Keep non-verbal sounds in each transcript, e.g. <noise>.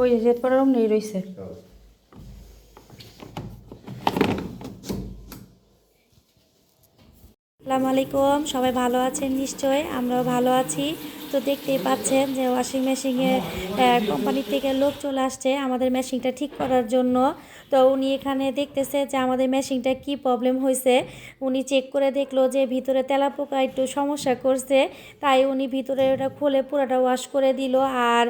ওই যে জেট পড়ার অমনি রয়েছে। আসসালামু আলাইকুম সবাই ভালো আছেন? নিশ্চয় আমরাও ভালো আছি। তো দেখতেই পাচ্ছেন যে ওয়াশিং মেশিনে কোম্পানি থেকে লোক চলে আসছে আমাদের মেশিনটা ঠিক করার জন্য। তো উনি এখানে দেখতেছে যে আমাদের মেশিনটা কি প্রবলেম হয়েছে উনি চেক করে দেখল যে ভিতরে তেলাপোকা একটু সমস্যা করছে। তাই উনি ভিতরে ওটা খুলে পুরোটা ওয়াশ করে দিল। আর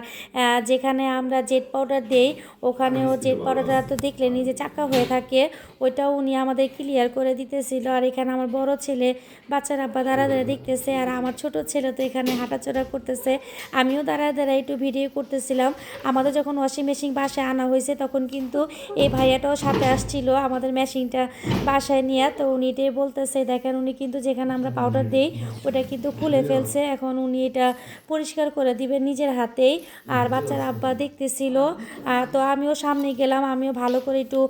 যেখানে আমরা জেট পাউডার দেই, ওখানেও জেট পাউডারটা তো দেখলে নিজে চাকা হয়ে থাকে। ওইটাও উনি আমাদের ক্লিয়ার করে দিতেছিল। আর এখানে আমার বড় ছেলে, বাচ্চারা আব্বা দাঁড়া দেখতেছে। আর আমার ছোট ছেলে তো এখানে হাঁটাচড়া করতেছে। আমিও দাঁড়ায় দাঁড়ায় একটু ভিডিও করতেছিলাম। আমাদের যখন ওয়াশিং মেশিন বাসায় আনা হয়েছে তখন কিন্তু এই ভাইয়াটাও সাথে আসছিল আমাদের মেশিনটা বাসায় নিয়ে। তো উনি এটাই বলতেছে দেখেন উনি কিন্তু যেখানে আমরা পাউডার দিই ওটা কিন্তু খুলে ফেলছে। এখন উনি এটা পরিষ্কার করে দিবেন নিজের হাতেই। আর বাচ্চার আব্বা দেখতেছিল। তো আমিও সামনে গেলাম আমিও ভালো করে একটু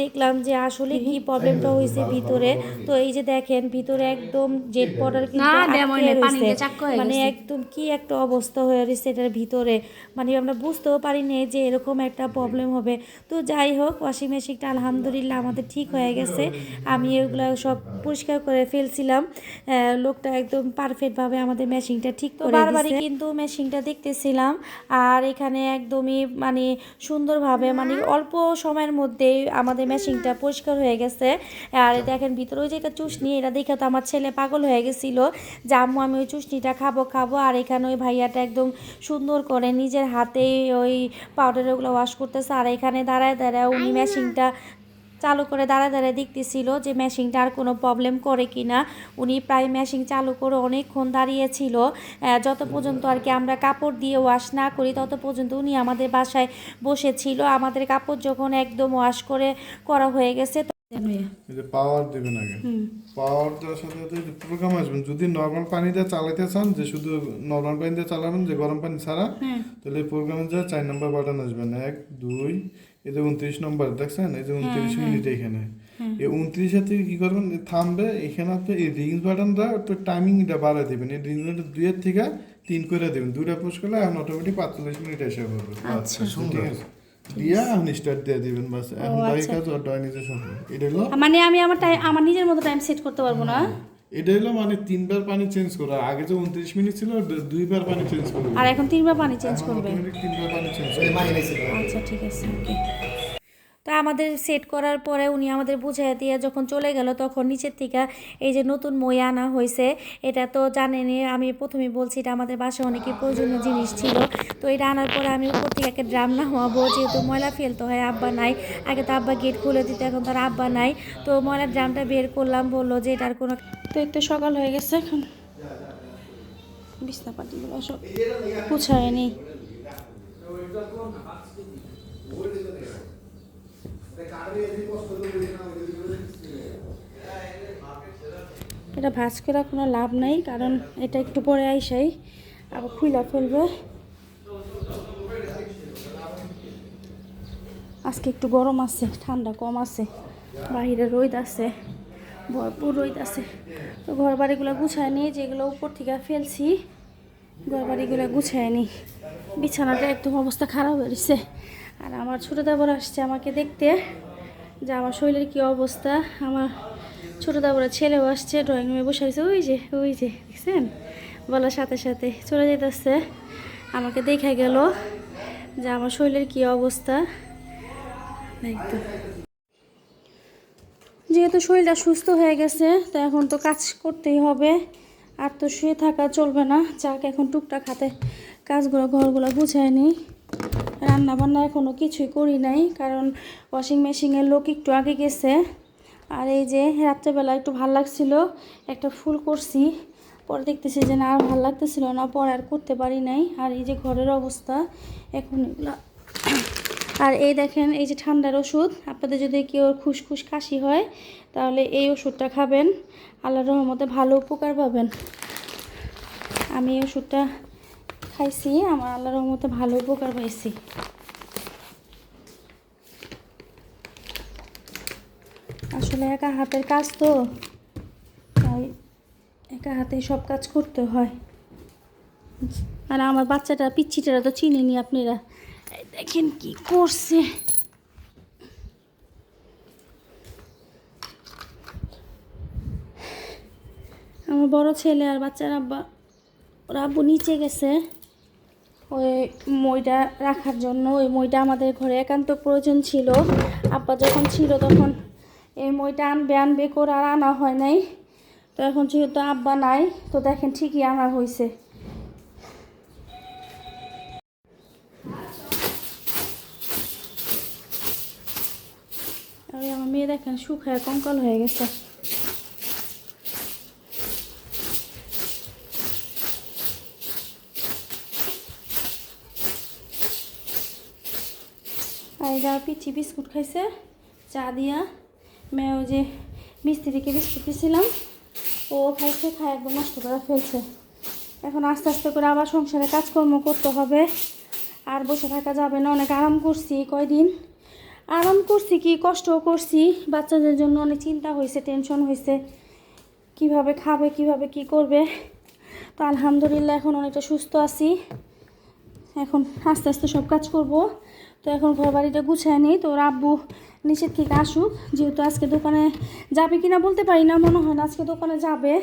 দেখলাম যে আসলে কি প্রবলেমটা হয়েছে ভিতরে। তো এই যে দেখেন ভিতরে একদম জেট পাউডার কিন্তু মানে একদম কি একটা অবস্থা হয়ে রয়েছে এটার ভিতরে। মানে আমরা বুঝতেও পারিনি যে এরকম একটা প্রবলেম হবে। তো যাই হোক ওয়াশিং মেশিনটা আলহামদুলিল্লাহ আমাদের ঠিক হয়ে গেছে। আমি এগুলো সব পরিষ্কার করে ফেলছিলাম। লোকটা একদম পারফেক্টভাবে আমাদের মেশিনটা ঠিক করে বারবারই কিন্তু মেশিনটা দেখতেছিলাম। আর এখানে একদমই মানে সুন্দরভাবে মানে অল্প সময়ের মধ্যেই আমাদের মেশিনটা পরিষ্কার হয়ে গেছে। আর দেখেন ভিতরে ওই যে একটা চুষনি এটা দেখে তো আমার ছেলে পাগল হয়ে গেছিল। যে আম্মু আমি ওই চুষনিটা খাব খাব। আর এখানে ওই ভাইয়াটা একদম সুন্দর করে নিজের হাতে ওই পাউডার ওগুলো ওয়াশ করতেছে। আর এখানে দাঁড়ায় দাঁড়ায় উনি মেশিনটা চালু করে দাঁড়ায় দাঁড়ায় দেখতেছিল যে মেশিনটা আর কোনো প্রবলেম করে কি না উনি প্রায় মেশিন চালু করে অনেকক্ষণ দাঁড়িয়েছিল। যত পর্যন্ত আর কি আমরা কাপড় দিয়ে ওয়াশ না করি তত পর্যন্ত উনি আমাদের বাসায় বসেছিল। আমাদের কাপড় যখন একদম ওয়াশ করে করা হয়ে গেছে পাওয়ার দিবেন আগে। পাওয়ার দেওয়ার সাথে সাথে প্রোগ্রাম আসবেন যদি নর্মাল পানি দিয়ে চালাইতে চান যে শুধু নর্মাল পানি দিয়ে চালাবেন যে গরম পানি ছাড়া তাহলে প্রোগ্রামে যা চার নম্বর বাটন আসবেন এক দুই এই যে উনত্রিশ নম্বর দেখছেন? এই যে উনত্রিশ মিনিট এখানে। এই উনত্রিশের থেকে কি করবেন? থামবে এখানে আপনি এই রিংস বাটনটা একটু টাইমিংটা বাড়ায় দিবেন। এই রিংস বাটন দুইয়ের থেকে তিন করে দেবেন। দুইটা পুশ করলে এখন অটোমেটিক পাঁচচল্লিশ মিনিট এসে পড়বে। আচ্ছা ঠিক আছে। দিয়া এখন স্টার্ট দিয়ে দিবেন বাস এখন বাকি কাজ অর্গানাইজেশন এটা হলো মানে আমি আমার টাইম আমার নিজের মতো টাইম সেট করতে পারব না? এটা হলো মানে তিনবার পানি চেঞ্জ করা। আগে যে উনত্রিশ মিনিট ছিল দুইবার পানি চেঞ্জ করবে আর এখন তিনবার পানি চেঞ্জ করবে। তিনবার পানি চেঞ্জ। আচ্ছা ঠিক আছে ওকে তা আমাদের সেট করার পরে উনি আমাদের বুঝাই দিয়ে যখন চলে গেল, তখন নিচের থেকে এই যে নতুন মই আনা হয়েছে, এটা তো জানেনই, আমি প্রথমে বলছি এটা আমাদের বাসায় অনেকই প্রয়োজনীয় জিনিস ছিল। তো এটা আনার পরে আমি উপর থেকে একটা ড্রাম না হওয়াবো যেহেতু ময়লা ফেলতে হয়, আব্বা নাই। আগে তো আব্বা গেট খুলে দিতে, এখন তার আব্বা নাই। তো ময়লার ড্রামটা বের করলাম, বলল যে এটার কোনো তো তো সকাল হয়ে গেছে এখন। বিছনা পাটিগুলো সব গুছায় এটা ভাজ করে কোনো লাভ নাই, কারণ এটা একটু পরে আইসাই। আবার খুইলা ফেলবে। আজকে একটু গরম আছে, ঠান্ডা কম আছে, বাইরে রোদ আছে, ভরপুর রোদ আছে। তো ঘর বাড়িগুলো গুছায় নিই যেগুলো উপর থেকে ফেলছি ঘর বাড়িগুলো গুছায় নিই বিছানাটা একদম অবস্থা খারাপ হয়েছে আর আমার ছোটো দেবর আসছে আমাকে দেখতে, যে আমার শরীরের কী অবস্থা, আমার ছোটো দেবরের ছেলেও আসছে ড্রয়িং রুমে বসে আছে। ওই যে ওই যে, দেখছেন? বলার সাথে সাথে চলে যেতেছে আমাকে দেখা গেল যে আমার শরীরের কী অবস্থা। একদম যেহেতু শরীরটা সুস্থ হয়ে গেছে, তো এখন তো কাজ করতেই হবে। আর তো শুয়ে থাকা চলবে না। যাক, এখন টুকটাক হাতে কাজগুলো, ঘরগুলো গুছায় রান্না বান্না এখনও কিছুই করি নাই, কারণ ওয়াশিং মেশিনের লোক একটু আগে গেছে। আর এই যে রাত্রেবেলা একটু ভালো লাগছিল, একটা ফুল করছি, পরে দেখতেছি যে না, আর ভালো লাগতেছিল না, পরে আর করতে পারি নাই। আর এই যে ঘরের অবস্থা, এখন আর এই দেখেন, এই যে ঠান্ডার ওষুধ, আপনাদের যদি কেউ খুসখুস কাশি হয়, তাহলে এই ওষুধটা খাবেন। আল্লাহ রহমতে ভালো উপকার পাবেন। আমি এই ওষুধটা খাইছি, আমার আল্লাহ রহমতে ভালো উপকার পাইছি। আসলে একা হাতের কাজ তো, তাই একা হাতে সব কাজ করতে হয়। আর আমার বাচ্চাটা, পিচ্ছিটারা তো চিনেনি আপনারা। দেখেন কি করছে। আমার বড় ছেলে আর বাচ্চার আব্বা, ওরা আব্বু নিচে গেছে। ওই মইটা রাখার জন্য, ওই মইটা আমাদের ঘরে একান্ত প্রয়োজন ছিল। আব্বা যখন ছিল তখন এই মইটা আনবে আনবে করে আর আনা হয় নাই। তো এখন যেহেতু আব্বা নাই, তো দেখেন ঠিকই আনা হয়েছে আমার মেয়ে দেখেন শুকায়, কঙ্কাল হয়ে গেছে। আর পিচ্ছি বিস্কুট খাইছে, চা দিয়া মেয়ে যে মিস্ত্রিকে বিস্কুট দিয়েছিলাম ও খাইছে, খায় একদম নষ্ট করে ফেলছে। এখন আস্তে আস্তে করে আবার সংসারে কাজকর্ম করতে হবে। আর বসে থাকা যাবে না, অনেক আরাম করছি কয়দিন। আরাম করছি কি, কষ্টও করছি। বাচ্চাদের জন্য অনেক চিন্তা হয়েছে টেনশন হয়েছে। কীভাবে খাবে, কীভাবে কি করবে। তো আলহামদুলিল্লাহ এখন অনেকটা সুস্থ আছি। এখন আস্তে আস্তে সব কাজ করব। তো এখন ঘর বাড়িটা গুছায় নিই, তো আব্বু নিচের থেকে আসুক? যেহেতু আজকে দোকানে যাবে কি না বলতে পারি না, মনে হয় না আজকে দোকানে যাবে।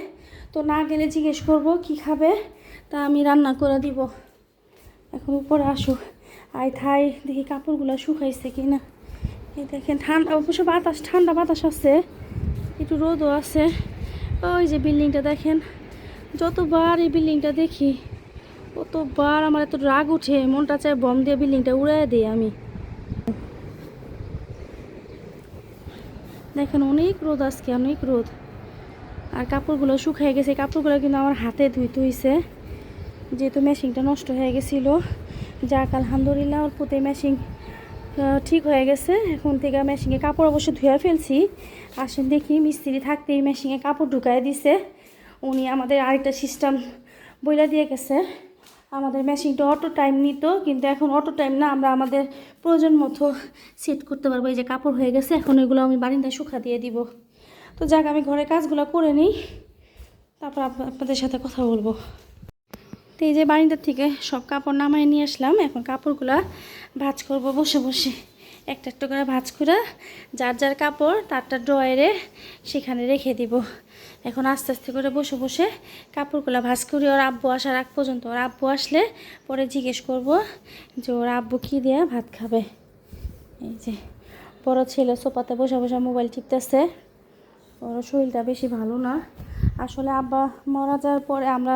তো না গেলে জিজ্ঞেস করব কি খাবে, তা আমি রান্না করে দিব। এখন উপরে আসুক আই থাই, দেখি কাপড়গুলো শুকাইছে কি না এই দেখেন, ঠান্ডা, অবশ্য বাতাস, ঠান্ডা বাতাস আছে। একটু রোদও আছে। ওই যে বিল্ডিংটা দেখেন, যতবার এই বিল্ডিংটা দেখি, কতবার আমার এত রাগ উঠে, মনটা চায় বম দিয়ে বিল্ডিংটা উড়াই দিই আমি। দেখেন অনেক রোদ আজকে, অনেক রোদ। আর কাপড়গুলো শুকিয়ে গেছে কাপড়গুলো কিন্তু আমার হাতে ধুইতে হয়েছে যেহেতু মেশিনটা নষ্ট হয়ে গেছিল, যাক, আলহামদুলিল্লাহ ওর প্রতি মেশিন ঠিক হয়ে গেছে। এখন থেকে মেশিনে কাপড় অবশ্য ধুয়ে ফেলছি। আসেন দেখি, মিস্ত্রি থাকতেই মেশিনে কাপড় ঢুকাই দিছে। উনি আমাদের আরেকটা সিস্টেম বইলা দিয়ে গেছে। আমাদের মেশিনটা অটো টাইম নিত, কিন্তু এখন অটো টাইম না, আমরা আমাদের প্রয়োজন মতো সেট করতে পারব। এই যে কাপড় হয়ে গেছে, এখন এগুলো আমি বারিন্দায় শুকা দিয়ে দিব। তো যাক, আমি ঘরে কাজগুলো করে নিই, তারপর আপনাদের সাথে কথা বলব। তো এই যে বারিন্দার থেকে সব কাপড় নামায় নিয়ে আসলাম, এখন কাপড়গুলা ভাঁজ করব বসে বসে। একটা একটা করে ভাঁজ করে যার যার কাপড়, তারটা ড্রয়ারে সেখানে রেখে দিব। এখন আস্তে আস্তে করে বসে বসে কাপড়গুলো ভাঁজ করি ওর আব্বু আসার আগ পর্যন্ত, ওর আব্বু আসলে পরে জিজ্ঞেস করব যে ওর আব্বু কী দিয়ে ভাত খাবে? এই যে, বড় ছেলে সোপাতে বসে বসে মোবাইল টিপতেছে। ওর শরীরটা বেশি ভালো না। আসলে আব্বা মারা যাওয়ার পরে আমরা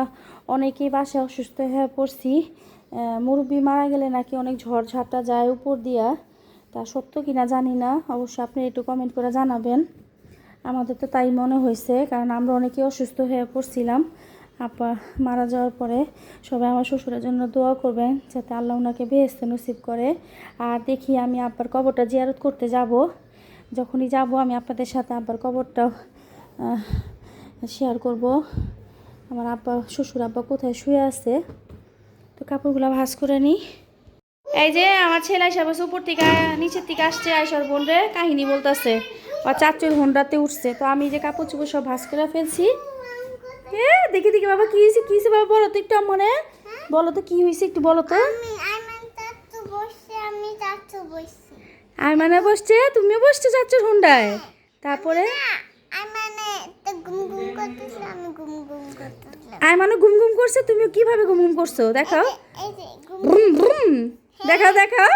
অনেকেই বাসায় অসুস্থ হয়ে পড়ছি। মুরব্বি মারা গেলে নাকি অনেক ঝড় ঝাপটা যায় উপর দিয়া। তা সত্য কিনা জানি না। অবশ্য আপনি একটু কমেন্ট করে জানাবেন। আমাদের তো তাই মনে হয়েছে, কারণ আমরা অনেকেই অসুস্থ হয়ে পড়ছিলাম। আপা মারা যাওয়ার পরে সবাই আমার শ্বশুরের জন্য দোয়া করবেন, যাতে আল্লাহ ওনাকে বেহেস্তে নসিব করে। আর দেখি আমি আব্বার কবরটা জিয়ারত করতে যাব। যখনই যাব আমি আপনাদের সাথে আব্বার কবরটা শেয়ার করব। আমার আব্বা, শ্বশুর আব্বা কোথায় শুয়ে আছে? তো কাপড়গুলো ভাঁজ করে নিই। এই যে আমার ছেলে আইসা বসে উপর থেকে নিচের থেকে আসছে আইসার বোন রে কাহিনী বলতেছে। বা চাচুর হোন্ডাতে উঠছে। তো আমি যে কাপড় চোপড় সব ভাঁজ করে ফেলছি। এ দেখি দেখি বাবা কি হয়েছে কি হয়েছে বাবা বলো তো একটু মনে বলো তো কি হয়েছে একটু বলো তো। আর মানে বসছে তুমিও বসছো চাচুর হোন্ডায়। তারপরে? আমি মানে গুম আর করছে তুমিও কীভাবে ঘুম ঘুম করছ? দেখাও। দেখাও দেখাও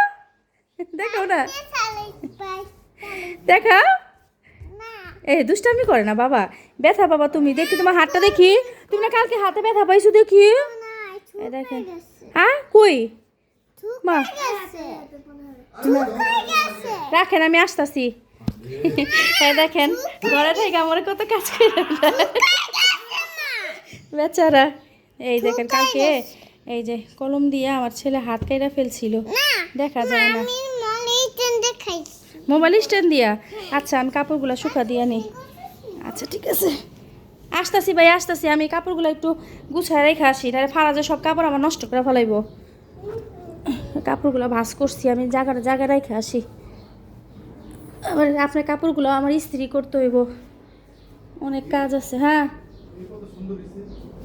দেখাও না দেখাও এ, দুষ্টামি করে না, বাবা। ব্যথা বাবা তুমি, দেখি তোমার হাতটা দেখি। তুমি না কালকে হাতে ব্যথা পাইছো দেখি। হ্যাঁ কই? মা। রাখেন, আমি আসতাছি। দেখেন, ঘরে থেকে আমার কত কাজ করে বেচারা। এই দেখেন, কালকে এই যে কলম দিয়ে আমার ছেলে হাত কাইরা ফেলছিল। দেখা যায় না। মোবাইল স্ট্যান্ড দিয়া? আচ্ছা আমি কাপড়গুলো শুকা দিয়া নিই আচ্ছা ঠিক আছে। আসতাছি ভাই আসতাছি। আমি কাপড়গুলো একটু গুছায় রেখে আসি তাহলে ফারাজে সব কাপড় আমার নষ্ট করে ফেলাইব। কাপড়গুলো ভাস করছি আমি জায়গাটা জায়গায় রেখে আসি। আবার আপনার কাপড়গুলো আমার ইস্ত্রি করতে হইব। অনেক কাজ আছে হ্যাঁ?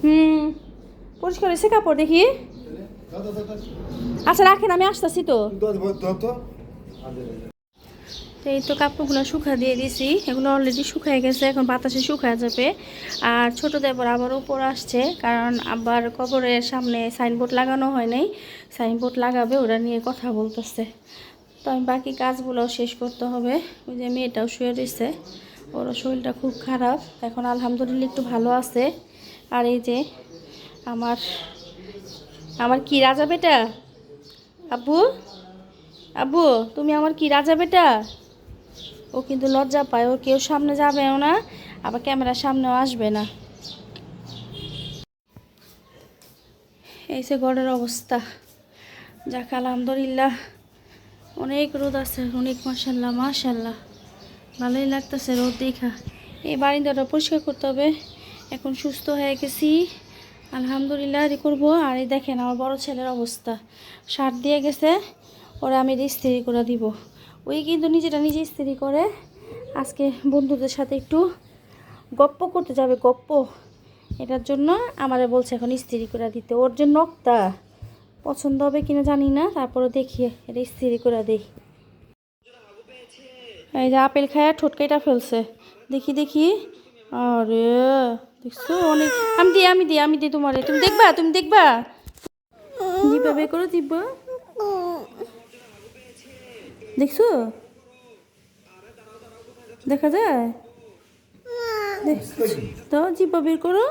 হুম। পরিষ্কার হয়েছে কাপড় দেখি? আচ্ছা রাখেন, আমি আসতেছি তো। এই তো কাপড়গুলো শুকা দিয়ে দিছি। এগুলো অলরেডি শুকায় গেছে, এখন বাতাসে শুকায় যাবে। আর ছোটো দেবর আবার উপর আসছে, কারণ আবার কবরের সামনে সাইনবোর্ড লাগানো হয় নাই। সাইনবোর্ড লাগাবে, ওরা নিয়ে কথা বলতেছে। তো আমি বাকি কাজগুলো শেষ করতে হবে। ওই যে মেয়েটাও শুয়ে রয়েছে, ওর শরীরটা খুব খারাপ। এখন আলহামদুলিল্লাহ একটু ভালো আছে। আর এই যে আমার আমার কি রাজা বেটা? আব্বু? আব্বু, তুমি আমার কি রাজা বেটা? ও কিন্তু লজ্জা পায়, ও কেউ সামনে যাবেও না, আবার ক্যামেরার সামনেও আসবে না। এই যে গড়ের অবস্থা। যাক, আলহামদুলিল্লাহ। অনেক রোদ আছে, অনেক মাসাল্লাহ মাশাল্লাহ। ভালোই লাগতেছে রোদ দেখা। এই বারিন্দাটা পরিষ্কার করতে হবে। এখন সুস্থ হয়ে গেছি। আলহামদুলিল্লাহ রে করব। আর এই দেখেন আমার বড় ছেলের অবস্থা। সার দিয়ে গেছে, ওরা আমি ইস্ত্রি করে দিব। ওই কিন্তু নিজেটা নিজে ইস্ত্রি করে, আজকে বন্ধুদের সাথে একটু গপ্প করতে যাবে, গপ্প। এটার জন্য আমারে বলছে এখন ইস্ত্রি করে দিতে। ওর যে নখটা, পছন্দ হবে কিনা জানি না, তারপরে দেখি, এটা ইস্ত্রি করে দিই। এই যে আপেল খায়া ঠোঁটকাইটা ফেলছে। দেখি দেখি। আরে! দেখছ? অনেক আমি দিই আমি দিই আমি দিই তোমার। তুমি দেখবা? তুমি দেখবা? দিবা বের করো দিবা দেখছ? দেখা যায়? তো জিব্বা বের করো।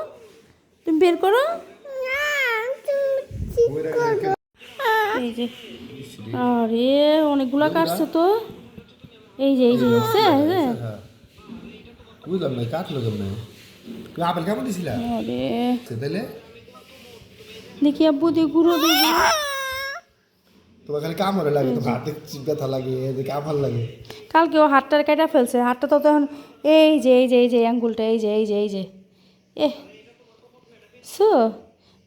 তুমি বের করো। এই যে। আরে, অনেকগুলা কাটছে তো। এই যে এই যে, দেখছে? বুঝলাম না, কাটলো কেমন? আপেল কেমন দিছিলা? আরে দেখি আব্বু দিয়ে তোমার খালি কামড়ে লাগে তো হাতে ব্যথা লাগে এদিকে আমার লাগে। কালকে ও হাতটার কেটে ফেলছে হাতটা তো তখন এই যে এই যে এই যে আঙ্গুলটা এই যে এই যে এই যে। এ সো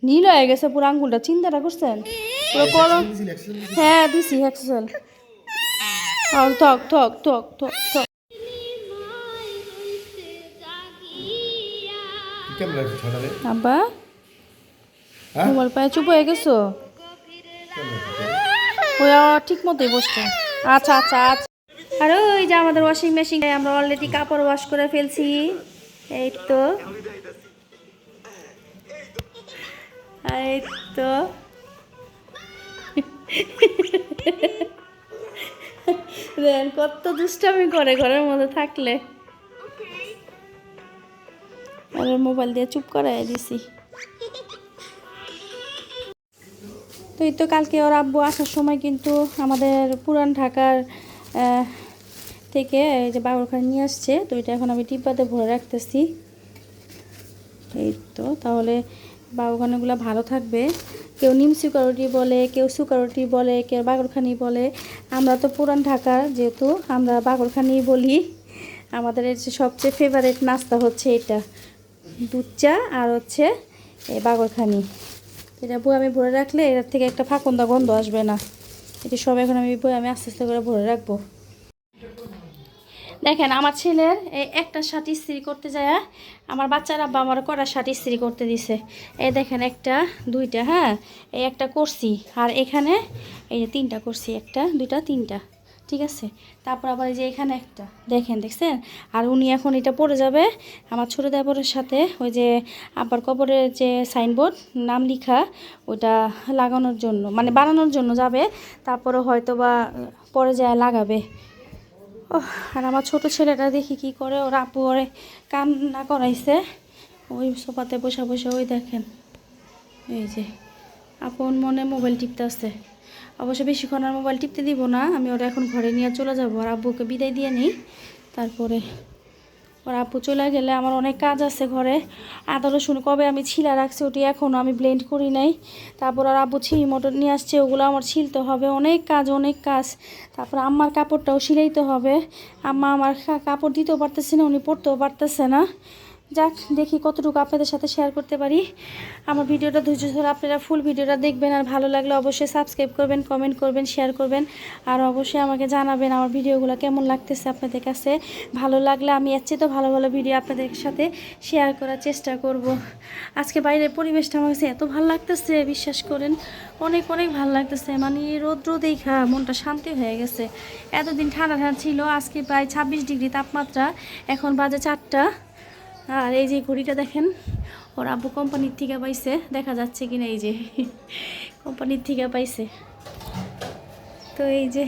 নীল হয়ে গেছে পুরো আঙ্গুলটা চিন্তাটা করছেন? পুরো হ্যাঁ দিছি এক্সেল থক থক থক থক থক। আব্বা? হ্যাঁ? পায়ে চুপ হয়ে গেছো? ওই ঠিক মতোই বসছে। আচ্ছা আচ্ছা আচ্ছা। আর ওই যে আমাদের ওয়াশিং মেশিনে আমরা অলরেডি কাপড় ওয়াশ করে ফেলছি। এই তো। এই তো। <laughs> দেন কত দুষ্টামি করে ঘরের মধ্যে থাকলে। ওর মোবাইল দিয়ে চুপ করাই দিছি। তো এই তো কালকে ওর আব্বু আসার সময় কিন্তু আমাদের পুরান ঢাকার থেকে এই যে বাবুরখানে নিয়ে আসছে, তো এটা এখন আমি টিব্বাতে ভরে রাখতেছি। এই তো, তাহলে বাবুখানাগুলো ভালো থাকবে। কেউ নিম সুকারুটি বলে, কেউ সুকারুটি বলে, কেউ বাগরখানি বলে। আমরা তো পুরান ঢাকার, যেহেতু আমরা বাগরখানি বলি, আমাদের সবচেয়ে ফেভারেট নাস্তা হচ্ছে এটা। দুধ চা আর হচ্ছে বাগরখানি। এটা বই আমি ভরে রাখলে এটার থেকে একটা ফাঁকন্দা গন্ধ আসবে না। এটা সব এখন আমি বই আমি আস্তে আস্তে করে ভরে রাখব। দেখেন, আমার ছেলের এই একটা শার্ট ইস্ত্রি করতে যায় আমার বাচ্চার আব্বা আমার কটা শার্ট ইস্ত্রি করতে দিছে। এই দেখেন, একটা, দুইটা হ্যাঁ? এই একটা করছি। আর এখানে এই যে তিনটা করছি, একটা, দুইটা, তিনটা। ঠিক আছে? তারপর আবার এই যে এখানে একটা, দেখেন, দেখছেন? আর উনি এখন এটা পড়ে যাবে আমার ছোটো দেবরের সাথে, ওই যে আব্বার কবরের যে সাইনবোর্ড নাম লেখা, ওটা লাগানোর জন্য মানে বানানোর জন্য যাবে তারপরে হয়তো বা পরে যায় লাগাবে। ও আর আমার ছোট ছেলেটা দেখি কি করে, ওর আপু ওরে কান্না করাইছে। ওই সোফাতে বসে বসে ওই দেখেন। এই যে, আপন মনে মোবাইল টিপতে আসছে অবশ্য বেশিক্ষণ আর মোবাইল টিপতে দিব না, আমি ওরা এখন ঘরে নিয়ে চলে যাব, আর আব্বুকে বিদায় দিয়ে নিই। তারপরে ওর আব্বু চলে গেলে আমার অনেক কাজ আছে ঘরে। আদা, রসুন কবে আমি ছিলা রাখছি ওটি এখনও আমি ব্লেন্ড করি নাই। তারপর আর আব্বু ছিঁড়ি মটর নিয়ে আসছে, ওগুলো আমার ছিলতে হবে, অনেক কাজ অনেক কাজ। তারপর আম্মার কাপড়টাও সিলাইতে হবে। আম্মা আমার কাপড় দিতেও পারতেছে না, উনি পরতেও পারতেছে না। যাক, দেখি কতটুকু আপনাদের সাথে শেয়ার করতে পারি। আমার ভিডিওটা ধৈর্য ধরে আপনারা ফুল ভিডিওটা দেখবেন, আর ভালো লাগলে অবশ্যই সাবস্ক্রাইব করবেন কমেন্ট করবেন শেয়ার করবেন, আর অবশ্যই আমাকে জানাবেন আমার ভিডিওগুলো কেমন লাগতেছে আপনাদের কাছে। ভালো লাগলে আমি এর চেয়ে তো ভালো ভালো ভিডিও আপনাদের সাথে শেয়ার করার চেষ্টা করব। আজকে বাইরের পরিবেশটা আমার কাছে এত ভালো লাগতেছে, বিশ্বাস করেন, অনেক অনেক ভালো লাগতেছে। মানে রোদ রোদেই খা মনটা শান্তি হয়ে গেছে। এতদিন ঠান্ডা ঠান্ডা ছিল, আজকে প্রায় ছাব্বিশ ডিগ্রি তাপমাত্রা, এখন বাজে চারটা। আর এই যে ঘড়িটা দেখেন, ওর আব্বু কোম্পানির থেকে পাইছে, দেখা যাচ্ছে কিনা এই যে, কোম্পানির থেকে পাইছে। তো এই যে,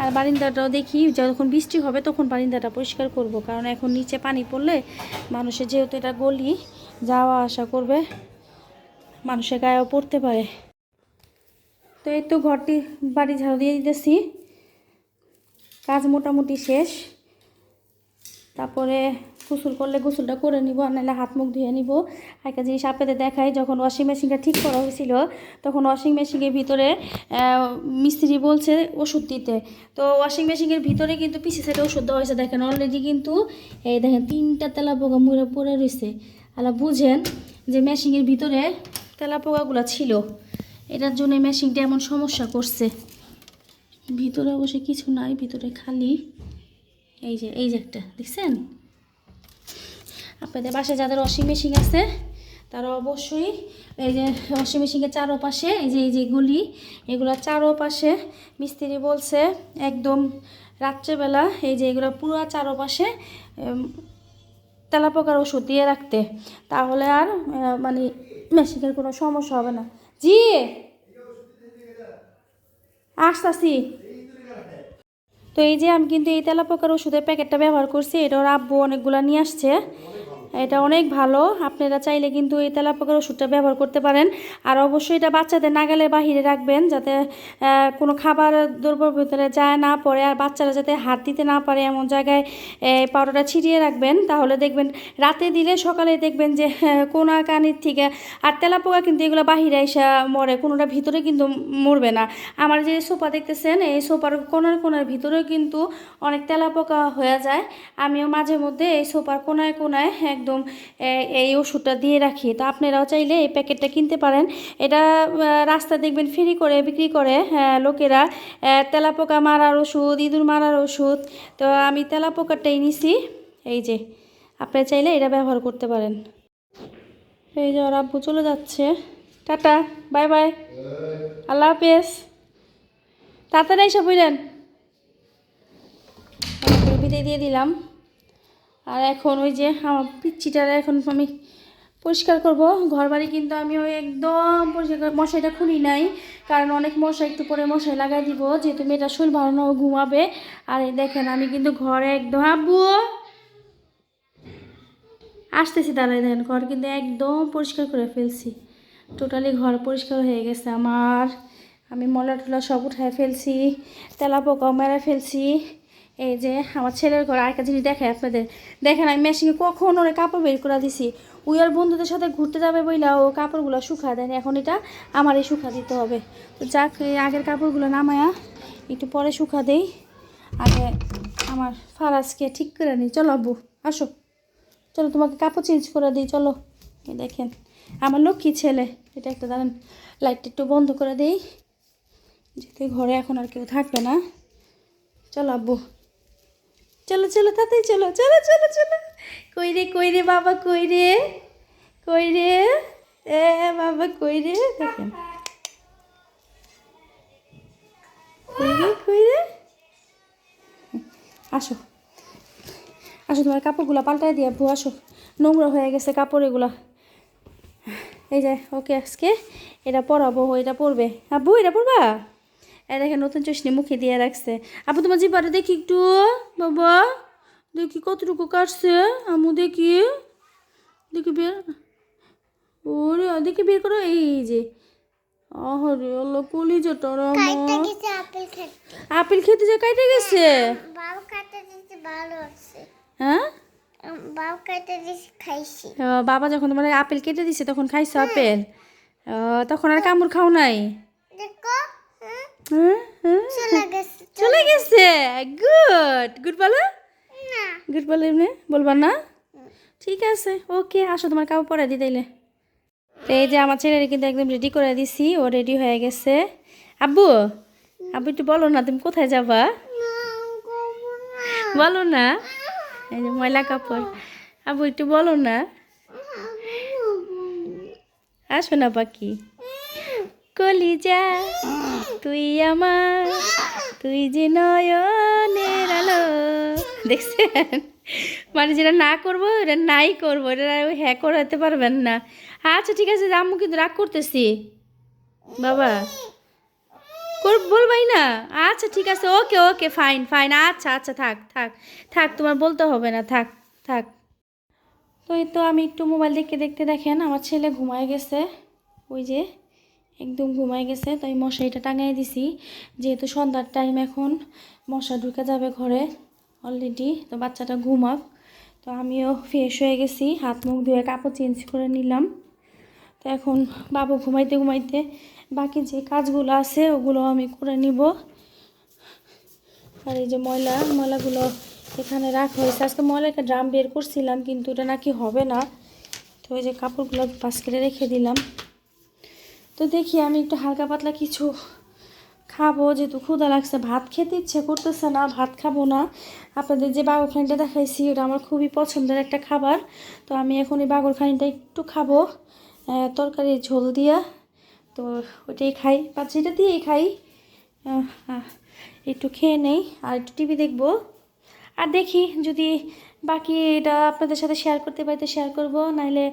আর বারিন্দাটাও দেখি, যখন বৃষ্টি হবে তখন বারিন্দাটা পরিষ্কার করব, কারণ এখন নিচে পানি পড়লে মানুষের যেহেতু এটা গলি, যাওয়া আসা করবে, মানুষের গায়েও পড়তে পারে। তো এই তো ঘরটি, বাড়ি ঝাড়ু দিয়ে দিতেছি। কাজ মোটামুটি শেষ। তারপরে গোসল করলে গোসলটা করে নিব আর নাহলে হাত মুখ ধুয়ে নিব। একটা জিনিস আপনাদের দেখাই, যখন ওয়াশিং মেশিনটা ঠিক করা হয়েছিল, তখন ওয়াশিং মেশিনের ভিতরে মিস্ত্রি বলছে ওষুধ দিতে। তো ওয়াশিং মেশিনের ভিতরে কিন্তু পিসি সাইডে ওষুধ দেওয়া হয়েছে, দেখেন অলরেডি কিন্তু, এই দেখেন তিনটা তেলা পোকা মুড়ে পড়ে রয়েছে। আলা বুঝেন যে মেশিনের ভিতরে তেলা পোকাগুলো ছিল। এটার জন্য মেশিনটা এমন সমস্যা করছে। ভিতরে অবশ্যই কিছু নাই, ভিতরে খালি, এই যে এই যে একটা, দেখছেন? আপনাদের বাসায় যাদের ওয়াশিং মেশিন আছে, তারা অবশ্যই এই যে ওয়াশিং মেশিনের চারোপাশে, এই যে এই যে গুলি এগুলো চারোপাশে, মিস্ত্রি বলছে একদম রাত্রেবেলা, এই যে এগুলো পুরো চারোপাশে তেলাপোকার ওষুধ দিয়ে রাখতে। তাহলে আর মানে মেশিনের কোনো সমস্যা হবে না। জি! আসতাছি। তো এই যে আমি কিন্তু এই তেলাপোকার ওষুধের প্যাকেটটা ব্যবহার করছি, এটা ওর আব্বু অনেকগুলো নিয়ে আসছে। এটা অনেক ভালো। আপনারা চাইলে কিন্তু এই তেলাপোকার ওষুধটা ব্যবহার করতে পারেন। আর অবশ্যই এটা বাচ্চাদের নাগালের বাহিরে রাখবেন যাতে কোনো খাবার দ্রব্যের ভিতরে যায় না পড়ে আর বাচ্চারা যাতে হাত দিতে না পারে এমন জায়গায় পাউডারটা ছিটিয়ে রাখবেন। তাহলে দেখবেন রাতে দিলে সকালে দেখবেন যে আহ, কোনা কানির থেকে আর তেলাপোকা কিন্তু এগুলো বাহিরে এসে মরে কোনোটা ভিতরে কিন্তু মরবে না। আমার যে সোফা দেখতেছেন এই সোফার কোনার কোনার ভিতরেও কিন্তু অনেক তেলাপোকা হয়ে যায়। আমিও মাঝে মধ্যে এই সোফার কোনায় কোনায় একদম এই ওষুধটা দিয়ে রাখি। তো আপনারাও চাইলে এই প্যাকেটটা কিনতে পারেন। এটা রাস্তা দেখবেন ফ্রি করে বিক্রি করে হ্যাঁ, লোকেরা তেলাপোকা মারার ওষুধ ইঁদুর মারার ওষুধ। তো আমি তেলাপোকাটাই নিছি। এই যে আপনারা চাইলে এটা ব্যবহার করতে পারেন। এই যে ওর আব্বু চলে যাচ্ছে। Tata bye bye. আল্লাহ হাফেজ। তাড়াতাড়ি এসে বুঝলেন বিদায় দিয়ে দিলাম। আর এখন ওই যে আমার পিচ্ছিটার এখন আমি পরিষ্কার করব। ঘর বাড়ি কিন্তু আমি ওই একদম পরিষ্কার করে- মশারিটা খুলি নাই, কারণ অনেক মশা একটু পরে মশারি লাগাই দিব, যেহেতু মেয়েটা শরীর ভালো ঘুমাবে। আর এই দেখেন, আমি কিন্তু ঘরে একদম আব্বু! আসতেছি দাঁড়াই দেখেন, ঘর কিন্তু একদম পরিষ্কার করে ফেলছি। টোটালি ঘর পরিষ্কার হয়ে গেছে আমার। আমি মলা টলা সব উঠায় ফেলছি তেলা পোকাও মেরে ফেলছি। এই যে আমার ছেলের ঘর আরেকটা জিনিস দেখায় আপনাদের। দেখেন আমি মেশিনে কখন ওরে কাপড় বের করে দিছি। ওই আর বন্ধুদের সাথে ঘুরতে যাবে বইলা ও কাপড়গুলো শুকা দেয়নি এখন এটা আমারই শুকা দিতে হবে। তো যাক আগের কাপড়গুলো নামায়া একটু পরে শুকা দেই। আগে আমার ফারাজকে ঠিক করে নিই। চলো আব্বু, আসো। চলো, তোমাকে কাপড় চেঞ্জ করে দিই। চলো দেখেন, আমার লক্ষ্মী ছেলে। এটা একটা দাঁড়ান লাইটটা একটু বন্ধ করে দিই। যেহেতু ঘরে এখন আর কেউ থাকবে না। চলো আব্বু। চলো চলো তাতেই চলো চলো চলো চলো। কই রে কই রে, বাবা, কই রে? কই রে? এ, বাবা, কই রে? দেখেন। কই রে কই রে? আসো। আসো, তোমার কাপড়গুলো পাল্টাই দিয়ে আব্বু আসো। নোংরা হয়ে গেছে কাপড় এগুলো এই যে, ওকে আজকে এটা পরাবো, এটা পরবে। আব্বু, এটা পরবা? এই দেখে নতুন চশনি মুখে দিয়ে রাখছে। আপু তোমার জিপারে দেখি একটু। বাবা দেখি কতটুকু কাটছে। আমু দেখি। দেখি বের। ওরে দেখি বের করো। এই যে। আহরে আল্লাহ কলিজাটা আপেল খেতে। আপেল খেতে যে কাইটে গেছে? হ্যাঁ? বাবু যখন তোমার আপেল কেটে দিছে তখন খাইছো আপেল? তখন আর কামড় খাও নাই? দেখো। হ্যাঁ, হ্যাঁ, হ্যাঁ। চলে গেছে। চলে গেছে। গুড গুড বলো? না। গুড বলো এমনি? বলবা না? ঠিক আছে ওকে আসো তোমার কাপড় পরে দি তাইলে। তো এই যে আমার ছেলের কিন্তু একদম রেডি করে দিছি ও রেডি হয়ে গেছে। আব্বু আব্বু একটু বলো না তুমি কোথায় যাবা? বলো না। এই যে ময়লা কাপড়। আব্বু একটু বলো না। আসো না পাখি। কলিজা, তুই আমার, তুই যে নয়নের আলো। দেখছেন? মানে যেটা না করব, এটা নাই করব, এটা হ্যাঁ করাতে পারবেন না। আচ্ছা ঠিক আছে, আম্মু কিন্তু রাগ করতেছি। বাবা। বলবাই না? আচ্ছা ঠিক আছে, ওকে ওকে ফাইন ফাইন আচ্ছা আচ্ছা থাক থাক থাক, তোমার বলতে হবে না, থাক থাক। তো এই তো আমি একটু মোবাইল দেখতে দেখতে দেখেন, আমার ছেলে ঘুমায় গেছে। ওই যে একদম ঘুমায় গেছে তো আমি মশারিটা টাঙাই দিছি। যেহেতু সন্ধ্যার টাইম এখন, মশা ঢুকে যাবে ঘরে অলরেডি তো বাচ্চাটা ঘুমাক। তো আমিও ফ্রেশ হয়ে গেছি, হাত মুখ ধুয়ে কাপড় চেঞ্জ করে নিলাম। তো এখন বাবু ঘুমাইতে ঘুমাইতে বাকি যে কাজগুলো আছে, ওগুলো আমি করে নিব। আর এই যে ময়লা, ময়লাগুলো এখানে রাখা হয়েছে। আজকে ময়লা একটা ড্রাম বের করছিলাম, কিন্তু এটা নাকি হবে না। তো ওই যে কাপড়গুলো বাস্কেটে রেখে দিলাম। তো দেখি আমি একটু হালকা পাতলা কিছু খাব, যেহেতু ক্ষুদা লাগছে। ভাত খেতে ইচ্ছে করতেছে না, ভাত খাব না। আপনাদের যে বাগরখানিটা দেখাইছি, ওটা আমার খুবই পছন্দের একটা খাবার। তো আমি এখন এই বাগরখানিটা একটু খাব তরকারি ঝোল দিয়া। তো ওইটাই খাই, বা যেটা দিয়েই খাই একটু খেয়ে নেই, আর একটু টিভি দেখব। আর দেখি যদি বাকি এটা আপনাদের সাথে শেয়ার করতে পারি তো শেয়ার করব নাহলে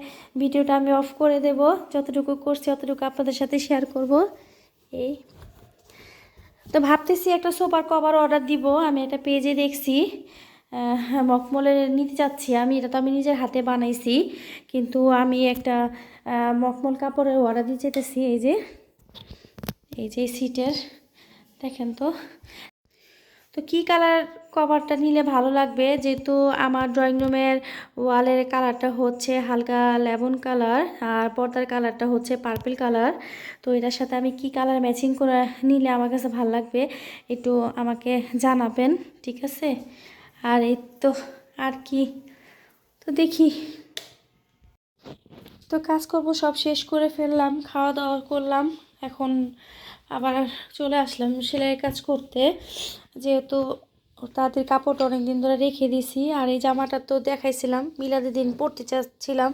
ভিডিওটা আমি অফ করে দেব। যতটুকু করছি অতটুকু আপনাদের সাথে শেয়ার করব। এই। তো ভাবতেছি একটা সোফার কভার অর্ডার দিব, আমি একটা পেজে দেখছি। মখমলের নিতে যাচ্ছি আমি এটা তো আমি নিজের হাতে বানাইছি, কিন্তু আমি একটা মকমল কাপড়ের অর্ডার দিয়ে যেতেছি এই যে। এই যে সিটের দেখেন তো। তো কী কালার কভারটা নিলে ভালো লাগবে? যেহেতু আমার ড্রয়িং রুমের ওয়ালের কালারটা হচ্ছে হালকা লেমন কালার আর পর্দার কালারটা হচ্ছে পার্পল কালার তো এটার সাথে আমি কি কালার ম্যাচিং করে নিলে আমার কাছে ভালো লাগবে একটু আমাকে জানাবেন, ঠিক আছে? আর এই তো আর কি? তো দেখি। তো কাজ করব, সব শেষ করে ফেললাম, খাওয়া দাওয়া করলাম, এখন আবার চলে আসলাম সেলাইয়ের কাজ করতে। যেহেতু তাদের কাপড়টা অনেক দিন ধরে রেখে দিছি, আর এই জামাটা তো দেখাইছিলাম মিলাদের দিন পরতে চাচ্ছিলাম,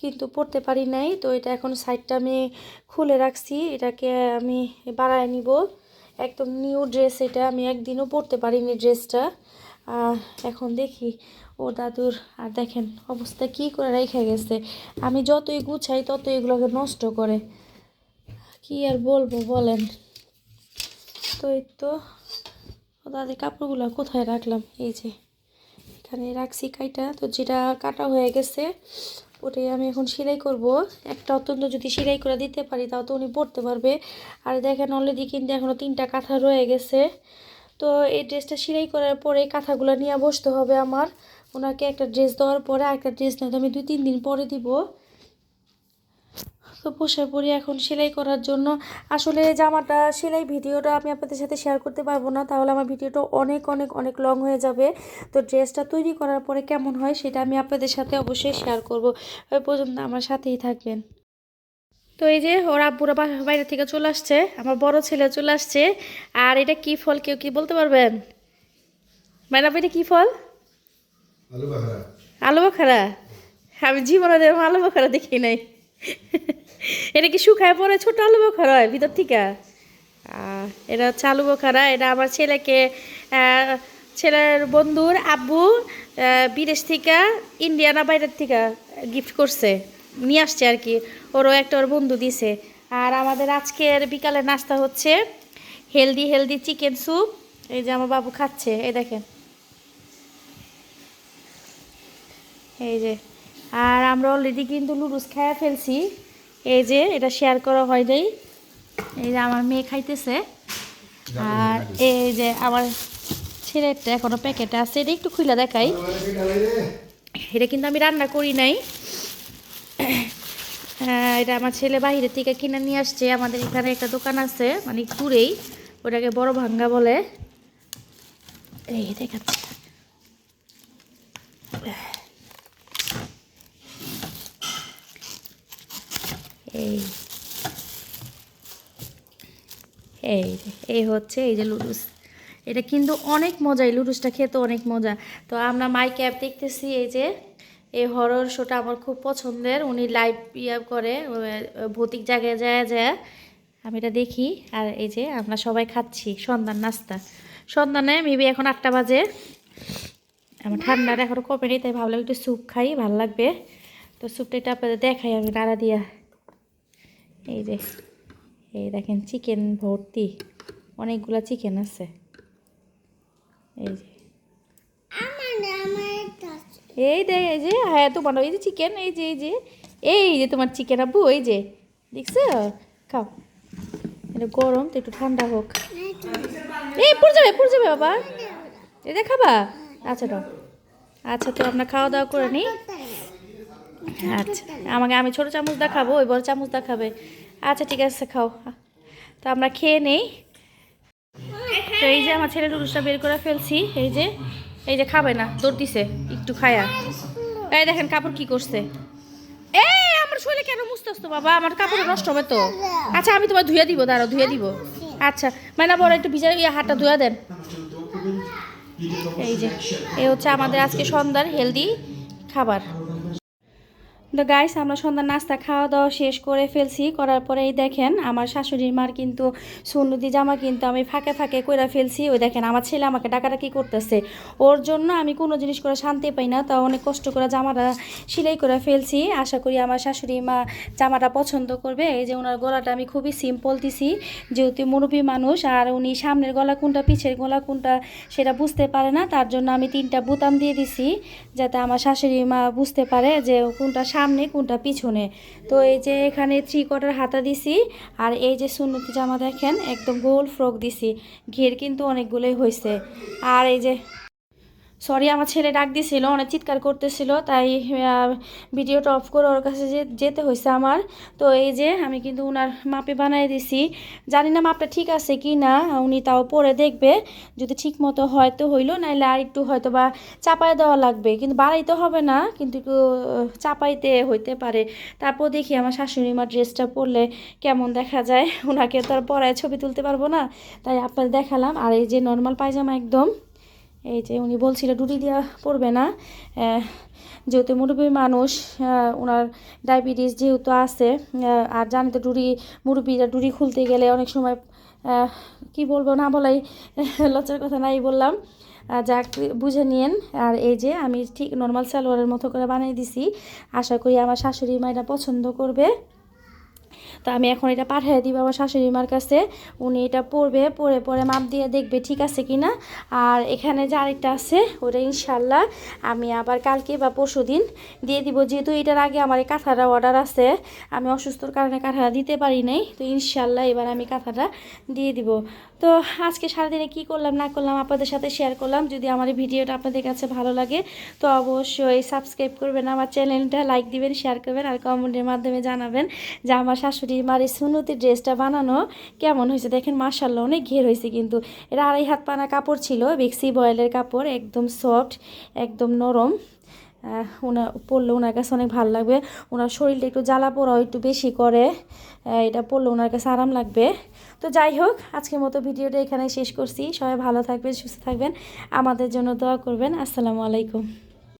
কিন্তু পরতে পারি নাই, তো এটা এখন সাইডটা আমি খুলে রাখছি, এটাকে আমি বাড়ায় নিব। একদম নিউ ড্রেস এটা আমি একদিনও পরতে পারিনি ড্রেসটা এখন দেখি, ও দাদুর, আর দেখেন অবস্থা কি করে রেখে গেছে। আমি যতই গুছাই তত এগুলোকে নষ্ট করে। কি আর বলব বলেন? তো এই তো ও দাদির কাপড়গুলো কোথায় রাখলাম? এই যে, এখানে রাখছি কাইটা। তো যেটা কাটা হয়ে গেছে, ওটাই আমি এখন সেলাই করব। একটা অত্যন্ত যদি সেলাই করে দিতে পারি, তাও তো উনি পড়তে পারবে। আর দেখেন অলরেডি কিন্তু এখনও তিনটা কাঁথা রয়ে গেছে। তো এই ড্রেসটা সেলাই করার পরে কাঁথাগুলো নিয়ে বসতে হবে আমার। ওনাকে একটা ড্রেস দেওয়ার পরে আরেকটা ড্রেস নয়তো আমি দুই তিন দিন পরে দিব। তো বসে পড়ি এখন সেলাই করার জন্য। আসলে জামাটা সেলাই ভিডিওটা আমি আপনাদের সাথে শেয়ার করতে পারব না। তাহলে আমার ভিডিওটা অনেক অনেক অনেক লং হয়ে যাবে। তো ড্রেসটা তৈরি করার পরে কেমন হয় সেটা আমি আপনাদের সাথে অবশ্যই শেয়ার করব। ওই পর্যন্ত আমার সাথেই থাকবেন। তো এই যে ওর আব্বুরা বাইরে থেকে চলে আসছে আমার বড় ছেলে চলে আসছে। আর এটা কি ফল কেউ কি বলতে পারবেন? ম্যাডাম এটা কি ফল? আলু বাখারা। আলু বোখারা? আমি জীবনে আলু বাখারা দেখি নাই। এটা কি শুকায় পরে ছোট আলু বোখারা হয় ভিতর থেকে? এটা হচ্ছে আলু বোখারা, এটা আমার ছেলেকে ছেলের বন্ধুর আব্বু বিদেশ থেকে ইন্ডিয়ানা বাইরের থেকে গিফট করছে। নিয়ে আসছে আর কি। ওরও একটা ওর বন্ধু দিছে। আর আমাদের আজকের বিকালে নাস্তা হচ্ছে হেলদি হেলদি চিকেন স্যুপ। এই যে আমার বাবু খাচ্ছে, এই দেখেন। এই যে। আর আমরা অলরেডি কিন্তু লুডুস খাইয়া ফেলছি। এই যে এটা শেয়ার করা হয় নাই। এই যে আমার মেয়ে খাইতেছে। আর এই যে আমার ছেলেটা এখনও প্যাকেটে আছে এটা একটু খুলে দেখাই। এটা কিন্তু আমি রান্না করি নাই। এটা আমার ছেলে বাইরে থেকে কিনে নিয়ে আসছে। আমাদের এখানে একটা দোকান আছে মানে দূরেই। ওটাকে বড় ভাঙ্গা বলে। এই দেখাচ্ছে। এই এই এই হচ্ছে এই যে লুডুস। এটা কিন্তু অনেক মজা এই লুডুসটা খেতে অনেক মজা। তো আমরা মাই ক্যাব দেখতেছি এই যে, এই হরর শোটা আমার খুব পছন্দের। উনি লাইভ ইয়া করে ভৌতিক জায়গায় যায় যায়। আমি এটা দেখি, আর এই যে আমরা সবাই খাচ্ছি, সন্ধ্যার নাস্তা। সন্ধ্যানে মেবি এখন আটটা বাজে। আমার এখনও কমে নেই, তাই ভাবলাম একটু স্যুপ খাই, ভালো লাগবে। তো স্যুপটা একটু আপনাদের দেখাই আমি, নাড়া দিয়া। এই যে, এই দেখেন চিকেন ভর্তি, অনেকগুলো চিকেন আছে। এই যে। এই দে এই যে হ্যাঁ তোমার এই যে চিকেন এই যে এই যে এই যে তোমার চিকেন আব্বু, এই যে, দেখছ? খাও। এটা গরম, তো একটু ঠান্ডা হোক। এই, পড়ে যাবে পড়ে যাবে বাবা। এটা খাবা? আচ্ছা তো আচ্ছা তো আমরা খাওয়া দাওয়া করে নিই। আচ্ছা আমাকে আমি ছোটো চামচ দেখাবো, ওই বড় চামচ দেখাবে। আচ্ছা ঠিক আছে, খাও। তো আমরা খেয়ে নেই। তো এই যে আমার ছেলে রুলসটা বের করে ফেলছি, এই যে এই যে খাবে না, দৌড় দিছে, একটু খায়া। এই দেখেন, কাপড় কি করছে। এই, আমার শরীরে কেন মুছতে আসতো বাবা? আমার কাপড় নষ্ট হবে তো। আচ্ছা আমি তোমার ধুয়ে দিব, দাঁড়াও, ধুয়ে দিব। আচ্ছা মানে বড় একটু ভিজা ইয়ে হাতটা ধুয়ে দেন। এই যে এই হচ্ছে আমাদের আজকে সন্ধ্যার হেলদি খাবার। তো গাইস আমরা সন্ধ্যার নাস্তা খাওয়া দাওয়া শেষ করে ফেলছি। করার পরেই দেখেন আমার শাশুড়ির মার কিন্তু সুন্নতি জামা কিন্তু আমি ফাঁকে ফাঁকে করে ফেলছি। ওই দেখেন আমার ছেলে আমাকে ডাকাডাকি করতেছে। ওর জন্য আমি কোনো জিনিস করে শান্তি পাই না তা অনেক কষ্ট করে জামাটা সেলাই করে ফেলছি। আশা করি আমার শাশুড়ি মা জামাটা পছন্দ করবে। এই যে ওনার গলাটা আমি খুবই সিম্পল দিছি, যেহেতু মুরব্বী মানুষ, আর উনি সামনের গলা কোনটা, পিছের গলা কোনটা সেটা বুঝতে পারে না। তার জন্য আমি তিনটা বোতাম দিয়ে দিছি, যাতে আমার শাশুড়ি মা বুঝতে পারে যে কোনটা সামনে, কোনটা পিছনে? তো এই যে এখানে থ্রি কোয়ার্টার হাতা দিছি, আর এই যে সুন্নতি জামা দেখেন, একদম গোল ফ্রক দিছি। ঘের কিন্তু অনেকগুলোই হয়েছে আর এই যে সরি আমার ছেলে ডাক দিছিল, অনেক চিৎকার করতেছিল, তাই ভিডিওটা অফ করে ওর কাছে যে, যেতে হয়েছে আমার। তো এই যে, আমি কিন্তু ওনার মাপে বানিয়ে দিছি। জানি না মাপটা ঠিক আছে কি না উনি তাও পরে দেখবে। যদি ঠিক মতো হয়তো হইল, নাইলে আর একটু হয়তো বা চাপায় দেওয়া লাগবে। কিন্তু বাড়াইতে হবে না, কিন্তু চাপাইতে হইতে পারে। তারপর দেখি আমার শাশুড়ি মা ড্রেসটা পরলে কেমন দেখা যায়। ওনাকে তো আর পরায় ছবি তুলতে পারব না। তাই আপনার দেখালাম, আর এই যে নর্মাল পায়জামা একদম। এই যে উনি বলছিল ডুটি দেওয়া পড়বে না। যেহেতু মুরব্বী মানুষ ওনার ডায়াবেটিস যেহেতু আছে আর জানি তো ডুরি মুরব্বীরা ডুরি খুলতে গেলে অনেক সময় কি বলব, না বলাই <laughs> লজ্জার কথা নাই বললাম। যাক, বুঝে নিয়েন। আর এই যে আমি ঠিক নর্মাল সালোয়ারের মতো করে বানিয়ে দিছি। আশা করি আমার শাশুড়ি মায়েরা পছন্দ করবে। তো আমি এখন এটা পাঠিয়ে দিব আমার শাশুড়ি মার কাছে। উনি এটা পড়বে পরে পরে মাপ দিয়ে দেখবে ঠিক আছে কি না। আর এখানে যে আরেকটা আছে, ওটা ইনশাল্লাহ আমি আবার কালকে বা পরশু দিন দিয়ে দিব। যেহেতু এটার আগে আমার এই কাঁথাটা অর্ডার আছে, আমি অসুস্থর কারণে কাঁথাটা দিতে পারি নাই। তো ইনশাল্লাহ এবার আমি কাঁথাটা দিয়ে দিব। তো আজকে সারাদিনে কি করলাম, না করলাম আপনাদের সাথে শেয়ার করলাম। যদি আমার ভিডিওটা আপনাদের কাছে ভালো লাগে, তো অবশ্যই সাবস্ক্রাইব করবেন আমার চ্যানেলটা লাইক দিবেন শেয়ার করবেন আর কমেন্টের মাধ্যমে জানাবেন যে আমার শাশুড়ি মার এই সুনতি ড্রেসটা বানানো কেমন হয়েছে? দেখেন মার্শাল্লাহ অনেক ঘের হয়েছে কিন্তু। এটা আড়াই হাত পানা কাপড় ছিল বেক্সি বয়েলের কাপড় একদম সফট একদম নরম। আহ, ওনার পরলে ওনার কাছে অনেক ভালো লাগবে। ওনার শরীরটা একটু জ্বালা পোড়াও একটু বেশি করে। এটা পরলে ওনার কাছে আরাম লাগবে। তো যাই হোক আজকের মতো ভিডিওটা এখানে শেষ করছি। সবাই ভালো থাকবেন সুস্থ থাকবেন। আমাদের জন্য দোয়া করবেন। আসসালামু আলাইকুম।